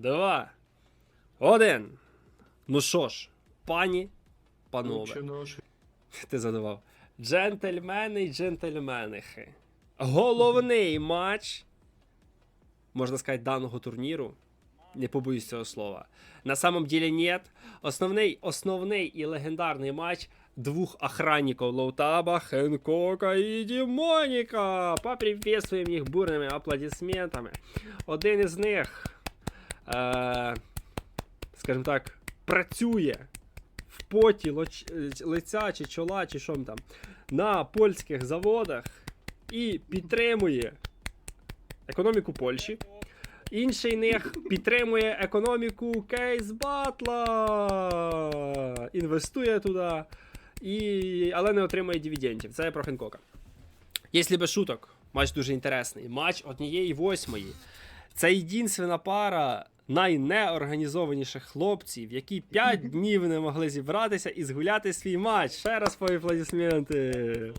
два, один. Ну що ж, пані, панове. Ти задавав. Джентльмени й джентльменихи. Головний матч, можна сказати, даного турніру. Не побоюсь цього слова. На самом деле нет. Основний, основний і легендарний матч двох охранників Лоутаба, Хенкока і Дімоніка. Поприветствуємо їх бурними аплодисментами. Один із них, скажімо так, працює в поті е, лиця чи чола, чи що там, на польських заводах і підтримує економіку Польщі. Інший них підтримує економіку Кейс Батла. Інвестує туди, і... але не отримує дивідендів. Це про Хенкока. Якщо без шуток, матч дуже інтересний. Матч однієї восьмої. Це єдинственна пара найнеорганізованіших хлопців, які 5 днів не могли зібратися і згуляти свій матч. Ще раз по аплодисменти.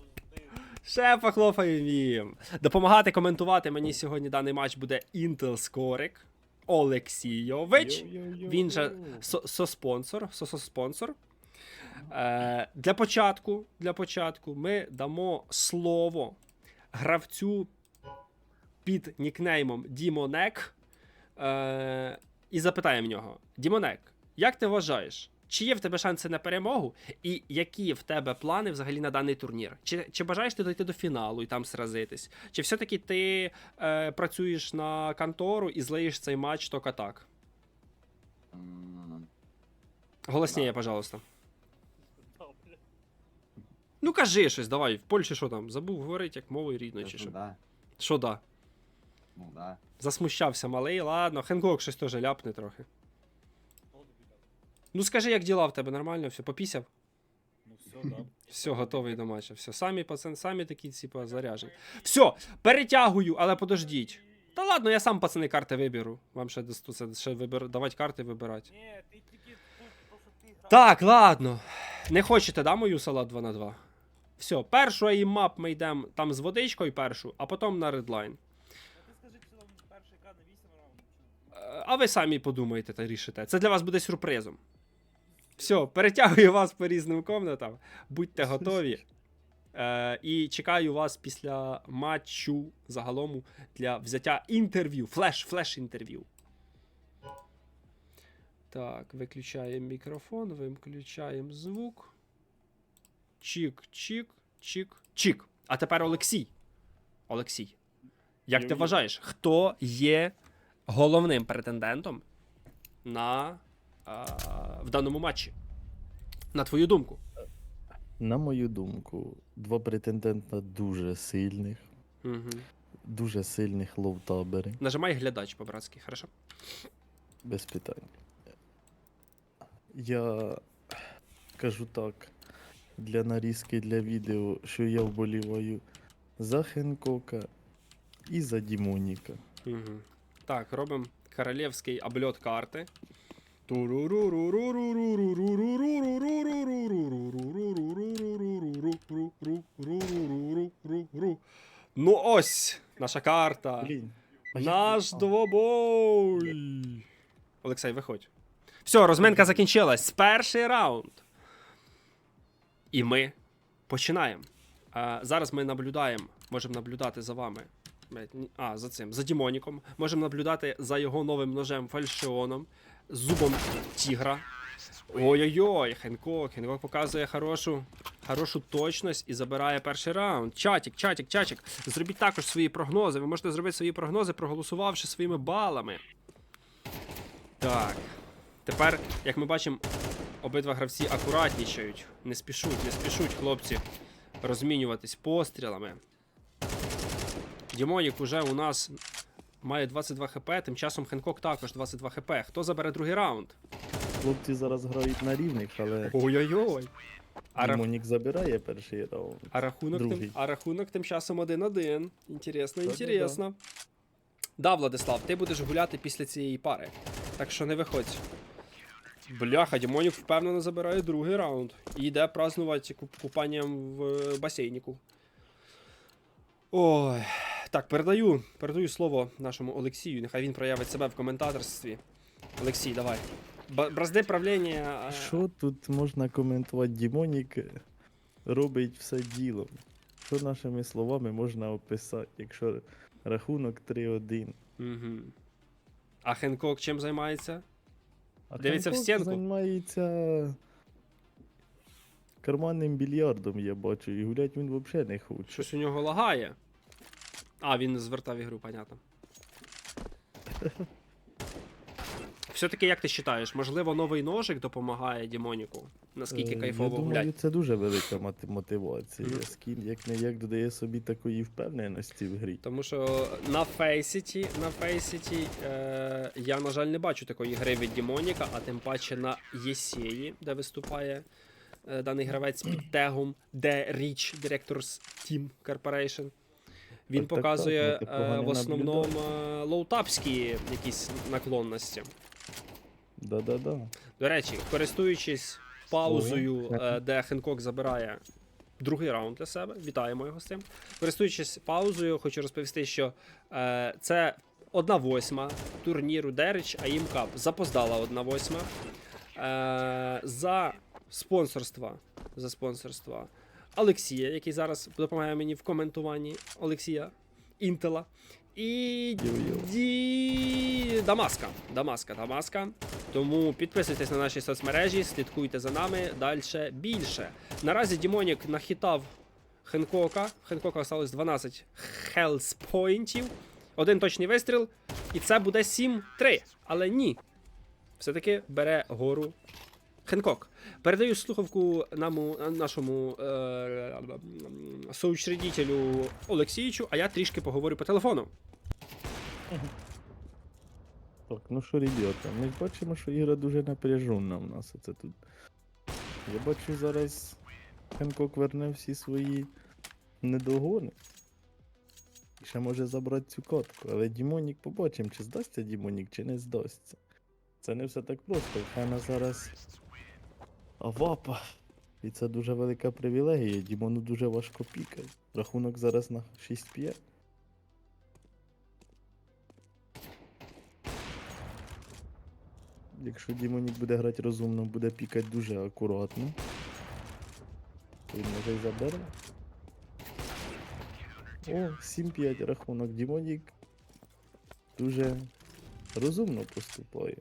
Ще похлопаємо їм. Допомагати коментувати мені сьогодні даний матч буде Intel Скорик Олексійович. Він же со- соспонсор. Е, для початку, для початку ми дамо слово гравцю під нікнеймом Дімонек. Е, і запитаємо в нього: Дімонек, як ти вважаєш, чи є в тебе шанси на перемогу, і які в тебе плани взагалі на даний турнір? Чи, чи бажаєш ти дойти до фіналу і там сразитись? Чи все-таки ти е, працюєш на контору і злиєш цей матч тільки так? Голосніє, пожалуйста. Ну кажи щось, давай. В Польщі що там? Забув говорити як мовою рідною чи що? Що да? Ну да. Засмущався малий, ладно, Хенкок щось теж ляпне трохи. Ну скажи, як діла в тебе, нормально, все, попісяв? Ну все, да. Все, готовий до матча. Все, самі пацани, самі такі, типа, заряжені. Все, перетягую, але подождіть. Та ладно, я сам пацани карти виберу. Вам ще це ще вибир... давати карти вибирати. Ні, ти тільки. Так, ладно. Не хочете, да, мою салат 2 на 2? Все, першу АІМАП ми йдемо там з водичкою першу, а потім на редлайн. Ну, Ти скажи, чи там перший К на 8 раундів. Е, А ви самі подумайте та рішите. Це для вас буде сюрпризом. Все, перетягую вас по різним комнатам. Будьте готові. Е, і чекаю вас після матчу загалом для взяття інтерв'ю. Флеш, флеш інтерв'ю. Так, виключаємо мікрофон, виключаємо звук. Чік, чік, чік, чік. А тепер Олексій. Олексій. Як ти вважаєш, хто є головним претендентом на, а, в даному матчі? На твою думку. На мою думку, два претендента дуже сильних, Угу. дуже сильних лоутабери, Нажимай глядач по-братськи, хорошо? без питань. Я кажу так, для нарізки для відео, що я вболіваю за Хенкока і за Дімоніка. Угу. Так, робимо королівський обльот карти. Ну ось наша карта. Наш двобой. Олексій, виходь. Все, розминка закінчилась. Перший раунд. І ми починаємо. Зараз ми наблюдаємо, можемо наблюдати за вами. А, за цим, за Дімоніком. Можемо наблюдати за його новим ножем фальшіоном, зубом тігра. Ой-ой-ой, Хенкок. Хенкок показує хорошу, хорошу точність і забирає перший раунд. Чатік, чатік, чатік. Зробіть також свої прогнози. Ви можете зробити свої прогнози, проголосувавши своїми балами. Так. Тепер, як ми бачимо, обидва гравці акуратнічають. Не спішуть, не спішуть, хлопці, розмінюватись пострілами. Дімонік уже у нас має 22 хп, тим часом Хенкок також 22 хп. Хто забере другий раунд? Хлопці зараз грають на рівних, але Ой-ой-ой. А, ра- забирає перший раунд. а, рахунок тим, Другий. а рахунок тим часом 1-1. Інтересно, Да-да-да. інтересно. Да, Владислав, ти будеш гуляти після цієї пари. Так що не виходь. Бляха, Дімонік впевнено забирає другий раунд. І йде празднувати куп- купанням в е, басейніку. Ой. Так, передаю, передаю слово нашому Олексію. Нехай він проявить себе в коментаторстві. Олексій, давай. Бразди правління. Що тут можна коментувати? Дімонік робить все ділом. Що нашими словами можна описати, якщо рахунок 3-1. Угу. А Хенкок чим займається? А Дивиться в Ханкок стінку? займається карманним більярдом, я бачу, і гулять він взагалі не хоче. Щось у нього лагає. А, він звертав ігру, понятно. Все-таки, як ти вважаєш, можливо, новий ножик допомагає Дімоніку? Наскільки Е, кайфово Я думаю, це дуже велика мотивація. Мгм. Скін як не як додає собі такої впевненості в грі. Тому що на Фейсіті, на Фейсіті е, я, на жаль, не бачу такої гри від Дімоніка, а тим паче на Єсеї, де виступає е, даний гравець під тегом The Rich Directors Team Corporation. Він Так, так, показує так, такого е, в основному е, лоутапські якісь наклонності. Да-да-да. До речі, користуючись паузою, е, де Хенкок забирає другий раунд для себе, вітаємо його з цим. Користуючись паузою, хочу розповісти, що е, це одна восьма турніру Дерич АІМ Cup. Запоздала одна восьма. Е, за спонсорства. За спонсорства Олексія, який зараз допомагає мені в коментуванні Олексія Інтела. І Ді... Дамаска. Дамаска, Дамаска. Тому підписуйтесь на наші соцмережі, слідкуйте за нами далі більше. Наразі Дімонік нахитав Хенкока. Хенкока осталось 12 хелспоінтів. Один точний вистріл. І це буде 7-3. Але ні. Все-таки бере гору Хенкок. Передаю слухавку наму, нашому е, соучредителю Олексійчу, а я трішки поговорю по телефону. Так, ну що, ребята, ми бачимо, що ігра дуже напряжена в нас. Оце тут. Я бачу зараз Хенкок верне всі свої недогони. І ще може забрати цю катку. Але Дімонік побачимо, чи здасться Дімонік, чи не здасться. Це не все так просто. В Хена зараз авапа. І це дуже велика привілегія. Дімону дуже важко пікати. Рахунок зараз на 6-5. Якщо Дімонік буде грати розумно, буде пікати дуже акуратно. Він може й забере. О, 7-5 рахунок. Дімонік дуже розумно поступає.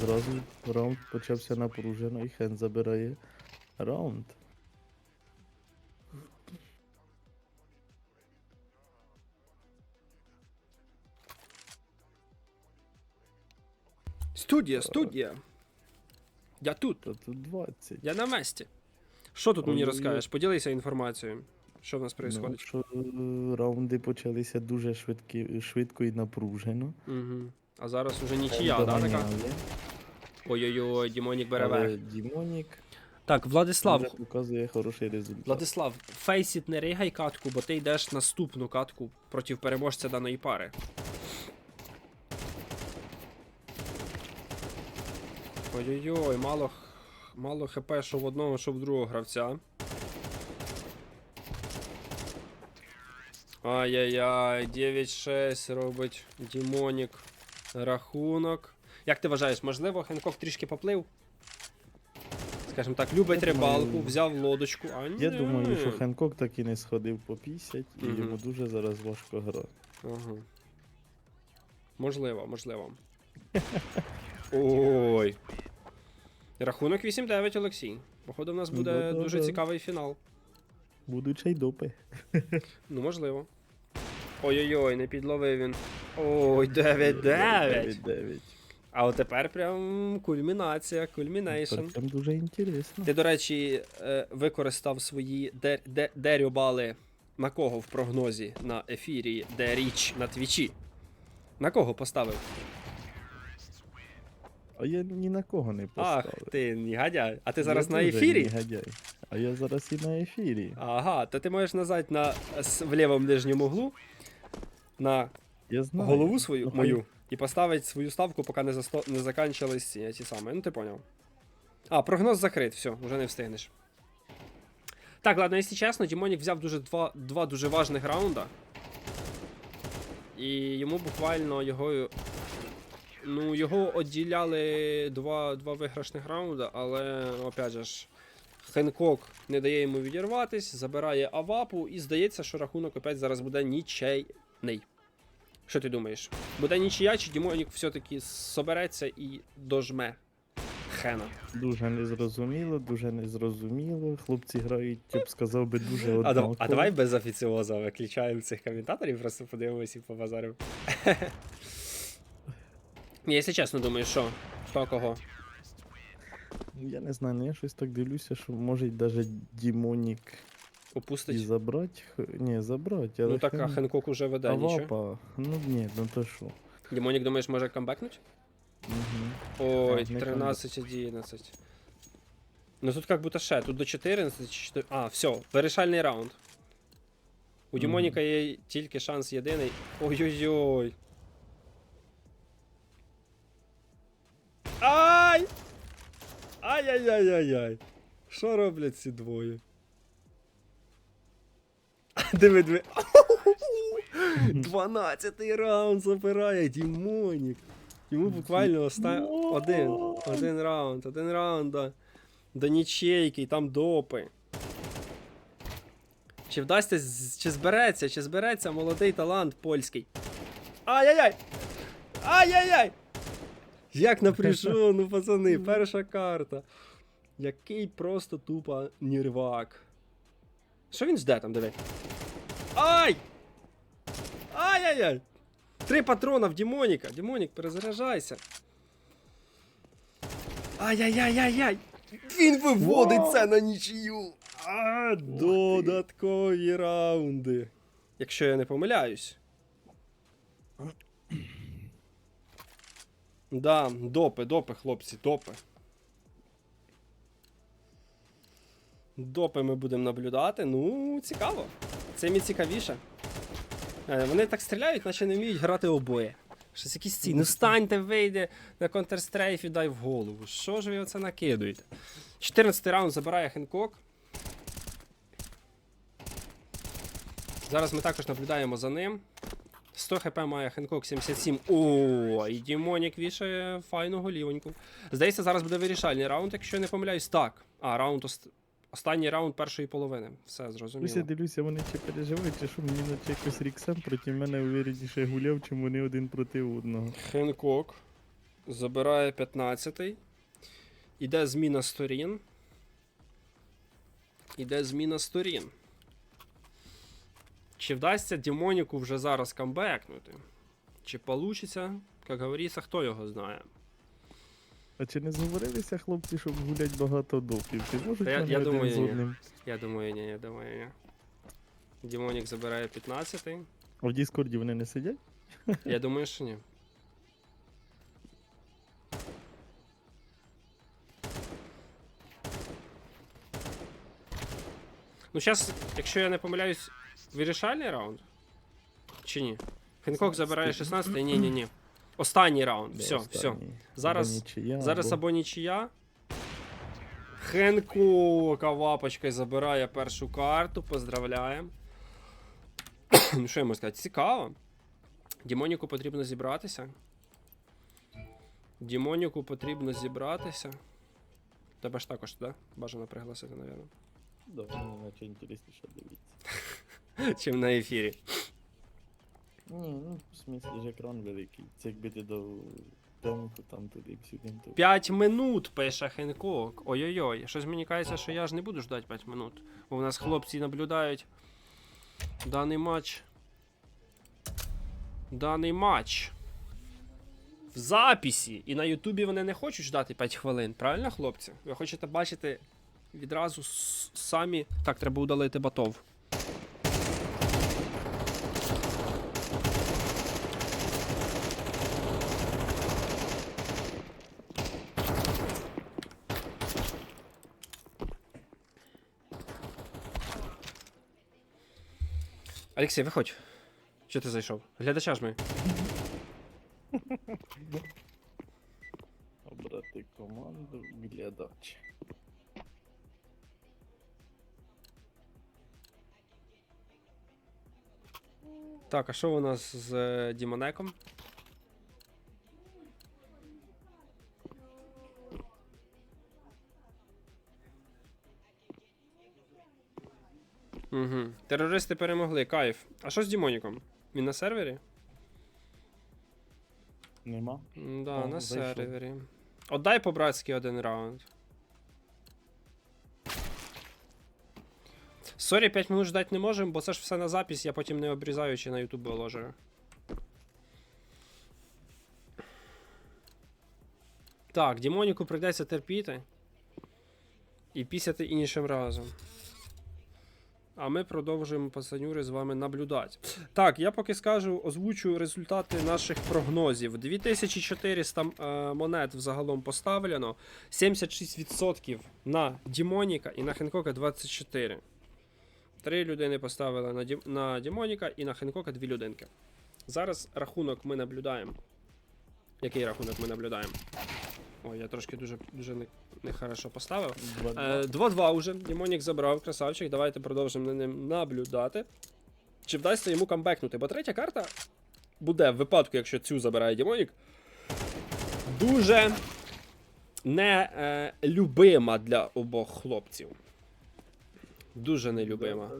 Зразу раунд почався напружено і Хен забирає раунд. Студія, студія. Я тут, Та тут 20. я на месті. Що тут мені розкажеш? Поділися інформацією. Що в нас Ну, відбувається? що е, раунди почалися дуже швидкі, швидко і напружено. Угу. А зараз уже нічия, да, така? Доганяли, Ой-ой-ой, Дімонік бере але верх. Дімонік Так, Владислав, вже показує хороший результат. Владислав, фейсіт не ригай катку, бо ти йдеш наступну катку проти переможця даної пари. Ой-ой-ой, мало, мало хп, що в одного, що в другого гравця. Ай-яй-яй, 9-6 робить Дімонік рахунок. Як ти вважаєш, можливо, Хенкок трішки поплив? Скажімо так, любить Я думаю- рибалку, взяв лодочку. А Я думаю, що Хенкок так і не сходив по 50, і Мгм. йому дуже зараз важко грати. Ага. Можливо, можливо. Ой. Рахунок 8-9, Олексій. Походу, в нас буде Да-да-да. дуже цікавий фінал. Будуть чайдопи. Ну, можливо. Ой-ой-ой, не підловив він. Ой, 9-9. 9. А от тепер прям кульмінація, кульмінейшн. Прям дуже інтересно. Ти, до речі, е, використав свої де- де- дерюбали на кого в прогнозі на ефірі, де річ на твічі? На кого поставив? А я ні на кого не поставив. Ах, ти негодяй. А ти Я зараз на ефірі? негодяй. А я зараз і на ефірі. Ага, то ти можеш нажати на в лівому нижньому углу на Я знаю. голову свою Ну, мою і поставити свою ставку, поки не, засто... не закінчились ці, ці самі. Ну ти поняв. А, прогноз закрит, все, вже не встигнеш. Так, ладно, якщо чесно, Дімонік взяв дуже два, два дуже важних раунда. І йому буквально його. Ну, його одділяли два, два виграшних раунди, але опять же ж. Хенкок не дає йому відірватись, забирає авапу, і здається, що рахунок опять зараз буде нічейний. Що ти думаєш? Буде нічия, чи Дімонік все-таки собереться і дожме Хена? Дуже незрозуміло, дуже незрозуміло. Хлопці грають, я б сказав би, дуже А, однаково. а давай без офіціоза виключаємо цих коментаторів, просто подивимося і побазаримо. Якщо чесно, думаю, що? Хто кого? Ну, Я не знаю, ну я щось так дивлюся, що може навіть Дімонік і Опустить? забрати. х- Ні, забрати, але Ну так, а Хен- Хенкок уже веде, нічого. Авапа. Ну ні, ну то що. Дімонік, думаєш, може камбекнуть? Угу. Ой, Так, не 13 11. Ну тут как будто ще, тут до 14, 4... А, все, вирішальний раунд. У Мгм. Дімоніка є тільки шанс єдиний. Ой-ой-ой. Ай! Ай-яй-яй-яй-яй. Що роблять ці двоє? Диви, диви. 12 раунд забирає Дімонік. Йому буквально оста... один, один раунд, один раунд до, до нічейки, і там допи. Чи вдасться, чи збереться, чи збереться молодий талант польський. Ай-яй-яй! Ай-яй-яй! Як напряжено, пацани, перша карта. Який просто тупо нірвак. Що він жде там, диви? Ай! Ай-яй-яй! Три патрона в Дімоніка. Дімонік, перезаряджайся. Ай-яй-яй-яй-яй! Він виводить це на нічию. А, додаткові раунди. Якщо я не помиляюсь. Да, допи, допи, хлопці, допи. Допи ми будемо наблюдати. Ну, цікаво. Це мені цікавіше. Е, Вони так стріляють, наче не вміють грати обоє. Щось якісь ці. Ну станьте, вийде на Counter-Strike і дай в голову. Що ж ви оце накидуєте? 14 раунд забирає Хенкок. Зараз ми також наблюдаємо за ним. 100 хп має Хенкок 77. О, і Дімонік вішає файну голівоньку. Здається, зараз буде вирішальний раунд, якщо я не помиляюсь. Так. А, раунд ост... останній раунд першої половини. Все Ось я дивлюся, вони чи переживають, чи що мені наче якось Ріксем проти мене увереніше гуляв, чим вони один проти одного. Хенкок забирає 15-й. Іде зміна сторін. Іде зміна сторін. Чи вдасться Дімоніку вже зараз камбекнути? Чи получиться? Як говориться, хто його знає. А чи не зговорилися хлопці, щоб гулять багато допів? Чи можуть я- вони я один думаю, з ні. одним? Я думаю, ні, я думаю, ні. Дімонік забирає 15-й. А в Діскорді вони не сидять? Я думаю, що ні. Ну, зараз, якщо я не помиляюсь, вирішальний раунд? Чи ні? Хенкок забирає 16 ні, ні, ні. Останній раунд. Да, все, все. Зараз, Або нічия, зараз або- або нічия. Хенкок авапочкою забирає першу карту. Поздравляємо. ну, що я можу сказати? Цікаво. Дімоніку потрібно зібратися. Дімоніку потрібно зібратися. Тебе ж також туди бажано пригласити, напевно. Да, мені наче інтересніше дивіться. Чим на ефірі. Ні, ну в смислі ж екран великий. Це якби ти дав демку там туди сюди. То... 5 минут пише Хенкок. Ой-ой-ой. Щось мені кажеться, що я ж не буду ждати 5 минут. Бо у нас хлопці наблюдають даний матч. Даний матч. В записі. І на Ютубі вони не хочуть ждати 5 хвилин. Правильно, хлопці? Ви хочете бачити відразу самі. Так, треба удалити батов. Олексій, виходь. Що ти зайшов? Глядача ж ми. Обрати команду глядач. Так, а що у нас з е, Дімонеком? Терористи перемогли, кайф. А що з Дімоніком? Він на сервері? Нема. М, Да, О, на зайшов. сервері. Отдай по-братськи один раунд. Сорі, 5 минут ждать не можемо, бо це ж все на запись, я потім не обрізаю чи на YouTube виложую. Так, Дімоніку прийдеться терпіти. І пісяти іншим разом. А ми продовжуємо пацанюри з вами наблюдати. Так, я поки скажу, озвучу результати наших прогнозів. 2400 е, монет взагалом поставлено, 76% на Дімоніка і на Хенкока 24. Три людини поставили на, Дім... на Дімоніка і на Хенкока дві людинки. Зараз рахунок ми наблюдаємо. Який рахунок ми наблюдаємо? Ой, я трошки дуже, дуже не, нехорошо поставив. Е, 2-2 уже. Дімонік забрав, красавчик. Давайте продовжимо на ним наблюдати. Чи вдасться йому камбекнути? Бо третя карта буде в випадку, якщо цю забирає Дімонік. Дуже не е, любима для обох хлопців. Дуже нелюбима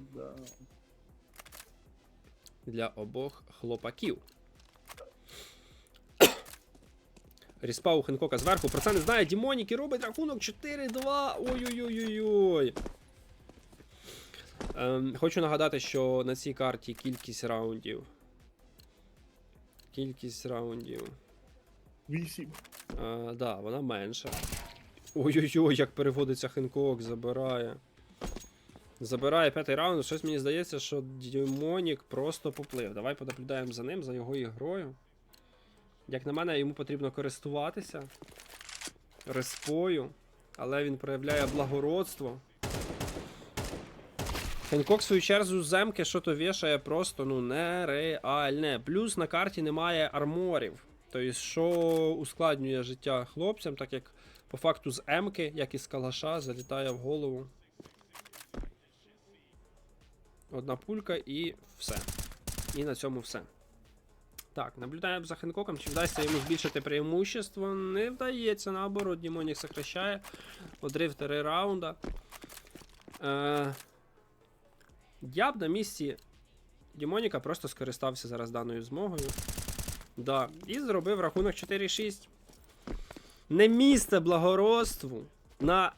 для обох хлопаків. Ріспа у Хенкока зверху. Про це не знає Дімонік і робить рахунок 4-2. Ой-ой-ой-ой. Ем, хочу нагадати, що на цій карті кількість раундів. Кількість раундів. Вісім. А, да, вона менша. Ой-ой-ой, як переводиться Хенкок, забирає. Забирає п'ятий раунд. Щось мені здається, що Дімонік просто поплив. Давай понаблюдаємо за ним, за його ігрою. Як на мене, йому потрібно користуватися респою, але він проявляє благородство. Хенкок в свою чергу земки що то вішає просто ну нереальне. Плюс на карті немає арморів. Тобто, що ускладнює життя хлопцям, так як по факту з М-ки, як і з калаша, залітає в голову. Одна пулька і все. І на цьому все. Так, наблюдаємо за Хенкоком. Чи вдасться йому збільшити преимущество? Не вдається, наоборот, Дімонік сокращає. Одрив три раунда. Е, я б на місці Дімоніка просто скористався зараз даною змогою. Да. І зробив рахунок 4-6. Не місце благородству на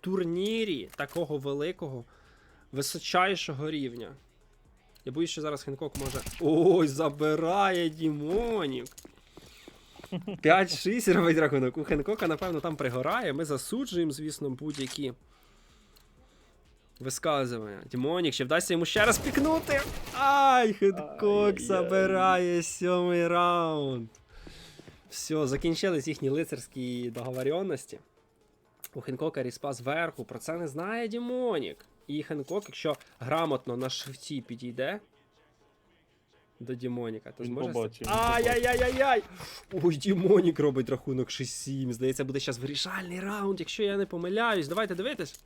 турнірі такого великого, височайшого рівня. Я боюсь, що зараз Хенкок може. Ой, забирає Дімонік. 5-6 робить рахунок. У Хенкока, напевно, там пригорає. Ми засуджуємо, звісно, будь-які висказування. Дімонік, ще вдасться йому ще раз пікнути. Ай, Хенкок забирає сьомий раунд. Все, закінчились їхні лицарські договоренності. У Хенкока ріспа зверху. Про це не знає Дімонік. І Хенкок, якщо грамотно на шифті підійде до Дімоніка, то зможе. побачив, він Ай-яй-яй-яй-яй! Ой, Дімонік робить рахунок 6-7. Здається, буде зараз вирішальний раунд, якщо я не помиляюсь. Давайте дивитись.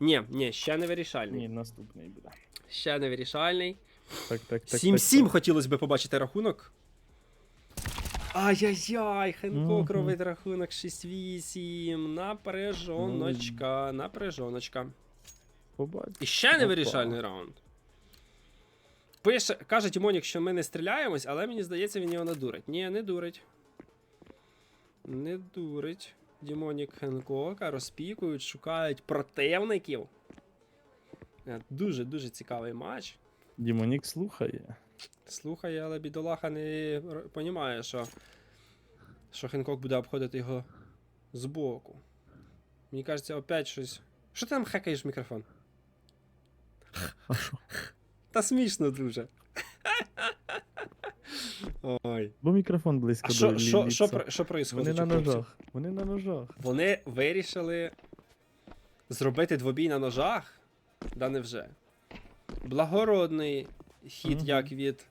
Ні, ні, ще не вирішальний. Ні, наступний буде. Ще не вирішальний. Так, так, так. 7-7 хотілося б побачити рахунок. Ай-яй-яй, Хенкок Мгм. робить рахунок 6-8. Напряжоночка, напряжоночка. Побачимо. І ще не вирішальний раунд. Пише, каже Тімонік, що ми не стріляємось, але мені здається, він його надурить. Ні, не дурить. Не дурить. Дімонік Хенкока розпікують, шукають противників. Дуже-дуже цікавий матч. Дімонік слухає. Слухає, але бідолаха не розуміє, що, що Хенкок буде обходити його збоку. Мені кажеться, опять щось. Що ти там хекаєш мікрофон? А що? Та смішно дуже. Ой. Бо мікрофон близько А що, до що, що, ліца. про- що? Вони на ножах. Вони на ножах. Вони вирішили зробити двобій на ножах? Да невже. Благородний хід Мгм. як від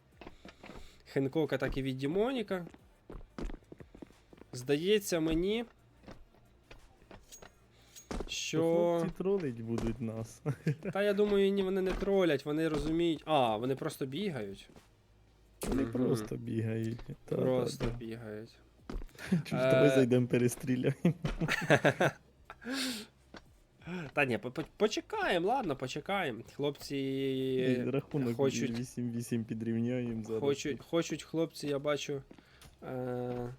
Хенкока, так і від Дімоніка. Здається мені, що. Хлопці тролить будуть нас. Та я думаю, ні, вони не тролять, вони розуміють. А, вони просто бігають. Вони Мгм. просто бігають. Та, Просто та, та. бігають. Чи ж давай Е, зайдемо перестріляємо. Та ні, по- по- почекаємо, ладно, почекаємо. Хлопці. Рахунок хочуть- 8-8 підрівняємо зараз. Хочуть, хочуть хлопці, я бачу. Е, е,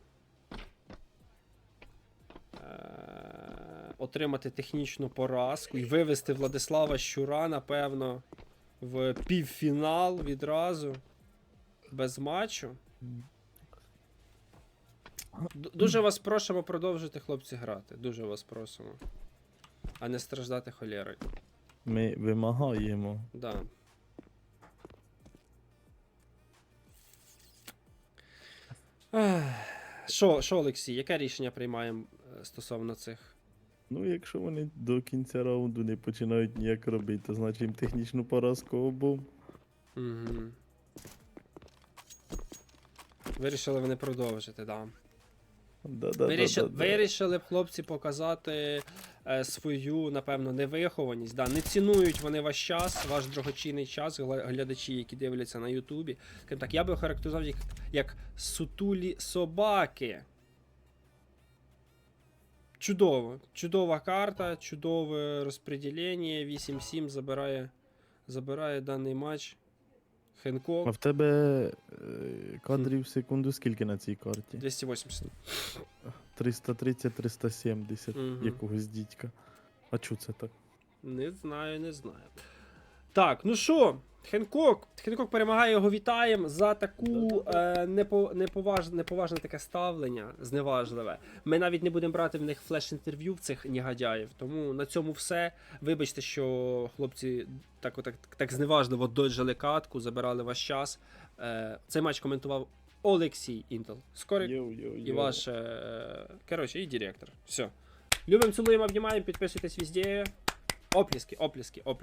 отримати технічну поразку і вивести Владислава Щура, напевно, в півфінал відразу. Без матчу. Д- Дуже вас просимо продовжити, хлопці, грати. Дуже вас просимо. А не страждати холерою. Ми вимагаємо. Да. Що, що, Олексій, яке рішення приймаємо е, стосовно цих? Ну, якщо вони до кінця раунду не починають ніяк робити, то значить їм технічну поразку обом. Угу. Вирішили вони продовжити, да. Да-да-да-да-да. Вирішили, вирішили б хлопці показати е, свою, напевно, невихованість. Да. Не цінують вони ваш час, ваш дорогоцінний час, гла- глядачі, які дивляться на Ютубі. Скажімо так, я би охарактеризував їх як сутулі собаки. Чудово. Чудова карта, чудове розподілення. 8-7 забирає, забирає даний матч. Хенкок А в тебе е, кадрів в секунду скільки на цій карті? 280. 330-370 угу. якогось дідька. А чу це так? Не знаю, не знаю. Так, ну що, Хенкок. Хенкок перемагає, його вітаємо за таку е, непо, неповаж, неповажне таке ставлення, зневажливе. Ми навіть не будемо брати в них флеш-інтерв'ю в цих негодяїв. Тому на цьому все. Вибачте, що хлопці так, так, так зневажливо доджали катку, забирали ваш час. Е, цей матч коментував Олексій Інтел. Скорик Йоу, йоу, і ваш. Е, коротше, і директор. Все. Любимо, цілуємо, обнімаємо, підписуйтесь везде. Оплески, оплески, оплески.